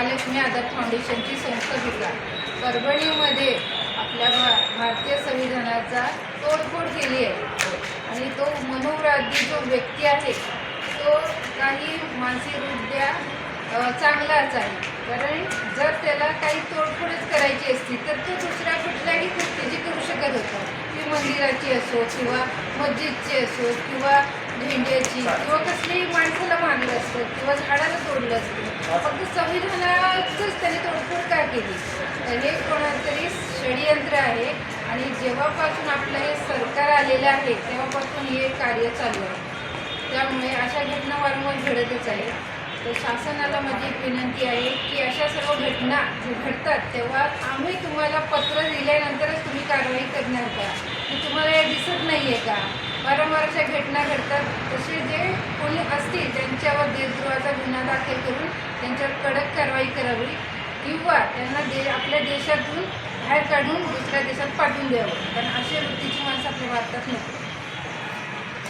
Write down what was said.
महालक्ष्मी आधार फाउंडेशनची संस्थापिका परभणीमध्ये आपल्या भा भारतीय संविधानाचा तोडफोड केली आहे. आणि तो मनोराधी जो व्यक्ती आहे तो काही मानसिकरित्या चांगलाच आहे. कारण जर त्याला काही तोडफोडच करायची असती तर तो दुसऱ्या कुठल्याही गोष्टीची करू शकत होता. ती मंदिराची असो किंवा मस्जिदची असो किंवा झेंड्याची किंवा कसलीही माणसाला मारलं असतं किंवा झाडाला तोडलं असतं. फक्त संविधानात त्यांनी तोडफोड का केली. तर हे कोणातरी षडयंत्र आहे आणि जेव्हापासून आपलं हे सरकार आलेलं आहे तेव्हापासून हे कार्य चालू आहे. त्यामुळे अशा घटना वारंवार घडतच आहे. तर शासनाला माझी विनंती आहे की अशा सर्व घटना जे घडतात तेव्हा आम्ही तुम्हाला पत्र दिल्यानंतरच तुम्ही कारवाई करणार का? तुम्हाला हे दिसत नाही आहे का? वारंवार अशा घटना घडतात. तसे जे कोणी असतील त्यांच्यावर देशद्रोहाचा गुन्हा दाखल करून त्यांच्यावर कडक कारवाई करावी किंवा त्यांना दे आपल्या देशातून बाहेर काढून दुसऱ्या देशात पाठवून द्यावं. कारण अशा वृत्तीची माणसं आपल्या भारतात नको